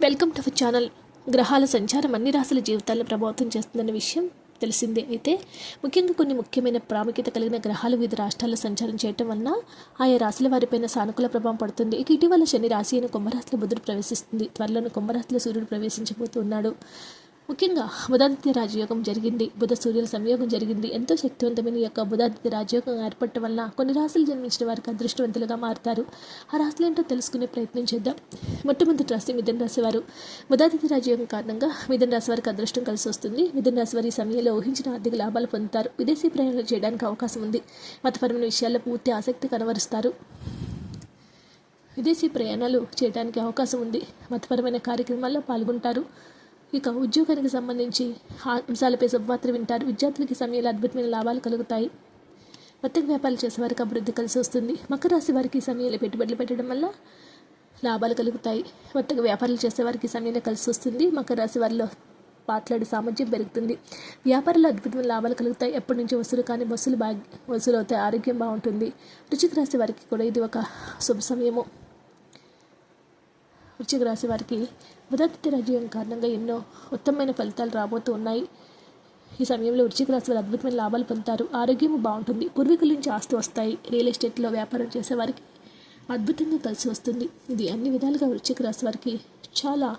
Welcome to our channel. గ్రహాల సంచారం అన్ని రాశుల జీవితాలను ప్రభావితం చేస్తుందన్న విషయం తెలిసిందే. అయితే ముఖ్యంగా కొన్ని ముఖ్యమైన ప్రాముఖ్యత కలిగిన గ్రహాలు వివిధ రాష్ట్రాల్లో సంచారం చేయటం వలన ఆయా రాశుల వారిపైన సానుకూల ప్రభావం పడుతుంది. ఇక ఇటీవల శని రాశి అయిన కుంభరాశిలో బుధుడు ప్రవేశిస్తుంది. త్వరలోనే కుంభరాశిలో సూర్యుడు ప్రవేశించబోతున్నాడు. ముఖ్యంగా బుధాదిత్య రాజయోగం జరిగింది. బుధ సూర్యుల సంయోగం జరిగింది. ఎంతో శక్తివంతమైన యొక్క బుధాదిత్య రాజయోగం ఏర్పడటం వల్ల కొన్ని రాశులు జన్మించిన వారికి అదృష్టవంతులుగా మారుతారు. ఆ రాశులు ఏంటో తెలుసుకునే ప్రయత్నం చేద్దాం. మొట్టమొదటి రాశి మిథున రాశి వారు. బుధాదిత్య రాజయోగం కారణంగా మిథున రాశి వారికి అదృష్టం కలిసి వస్తుంది. మిథున రాశి వారి సమయంలో ఊహించిన ఆర్థిక లాభాలు పొందుతారు. విదేశీ ప్రయాణాలు చేయడానికి అవకాశం ఉంది. మతపరమైన విషయాల్లో పూర్తి ఆసక్తి కనబరుస్తారు. విదేశీ ప్రయాణాలు చేయడానికి అవకాశం ఉంది. మతపరమైన కార్యక్రమాల్లో పాల్గొంటారు. ఇక ఉద్యోగానికి సంబంధించి అంశాలపై శుభవార్తలు వింటారు. విద్యార్థులకి సమయంలో అద్భుతమైన లాభాలు కలుగుతాయి. వర్తక వ్యాపారాలు చేసేవారికి అభివృద్ధి కలిసి వస్తుంది. మకర రాశి వారికి సమయంలో పెట్టుబడులు పెట్టడం వల్ల లాభాలు కలుగుతాయి. వర్తక వ్యాపారాలు చేసేవారికి వారికి సమయంలో కలిసి వస్తుంది. మకర రాశి వారిలో మాట్లాడే సామర్థ్యం పెరుగుతుంది. వ్యాపారంలో అద్భుతమైన లాభాలు కలుగుతాయి. ఎప్పటి నుంచి వసూలు కానీ బస్సులు బాగా వసూలు అవుతాయి ఆరోగ్యం బాగుంటుంది. రుచికి రాసే వారికి కూడా ఇది ఒక శుభ సమయము. వృశ్చిక రాశి వారికి ఉదాత్త రాజ్యం కారణంగా ఎన్నో ఉత్తమమైన ఫలితాలు రాబోతూ ఉన్నాయి. ఈ సమయంలో వృశ్చిక రాశి వారు అద్భుతమైన లాభాలు పొందుతారు. ఆరోగ్యం బాగుంటుంది. పూర్వీకుల నుంచి ఆస్తి వస్తాయి. రియల్ ఎస్టేట్లో వ్యాపారం చేసేవారికి అద్భుతంగా కలిసి వస్తుంది. ఇది అన్ని విధాలుగా వృశ్చిక రాశి వారికి చాలా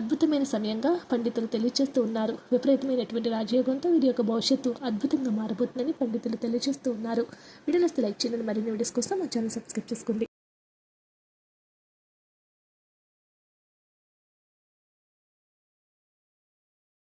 అద్భుతమైన సమయంగా పండితులు తెలియజేస్తూ ఉన్నారు. విపరీతమైనటువంటి రాజయోగంతో వీరి యొక్క భవిష్యత్తు అద్భుతంగా మారబోతుందని పండితులు తెలియజేస్తూ ఉన్నారు. వీడియోస్ లైక్ చేయండి. మరిన్ని వీడియోస్ కోసం మా ఛానల్ సబ్స్క్రైబ్ చేసుకోండి.